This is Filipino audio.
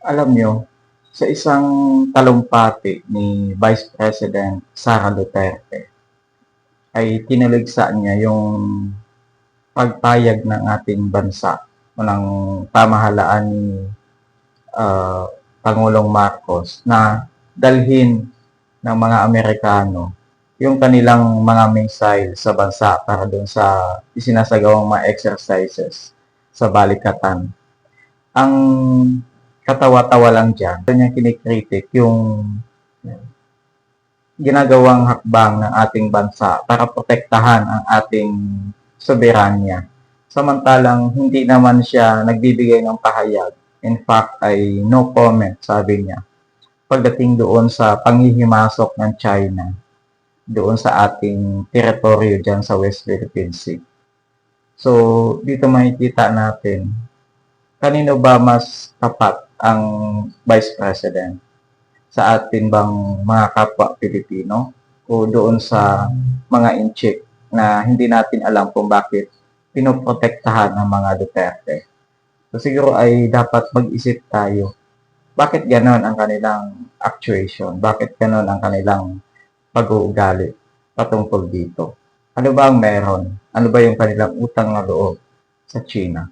alam nyo, sa isang talumpati ni Vice President Sara Duterte, ay tinaligsa niya yung pagpayag ng ating bansa ng pamahalaan ni ah, Pangulong Marcos na dalhin ng mga Amerikano yung kanilang mga missile sa bansa para doon sa isinasagawang mga exercises sa balikatan. Ang katawa-tawa lang dyan, kanya kinikritik yung ginagawang hakbang ng ating bansa para protektahan ang ating soberanya. Samantalang hindi naman siya nagbibigay ng pahayag. In fact, ay no comment, sabi niya. Pagdating doon sa panghihimasok ng China, doon sa ating teritoryo dyan sa West Philippine Sea. So, dito makikita natin, kanino ba mas tapat ang Vice President? Sa atin bang mga kapwa Pilipino? O doon sa mga inchik na hindi natin alam kung bakit pinoprotektahan ng mga Duterte? So, siguro ay dapat mag-isip tayo. Bakit ganon ang kanilang actuation? Bakit ganon ang kanilang pag-uugali patungkol dito? Ano ba ang meron? Ano ba yung kanilang utang na loob sa China?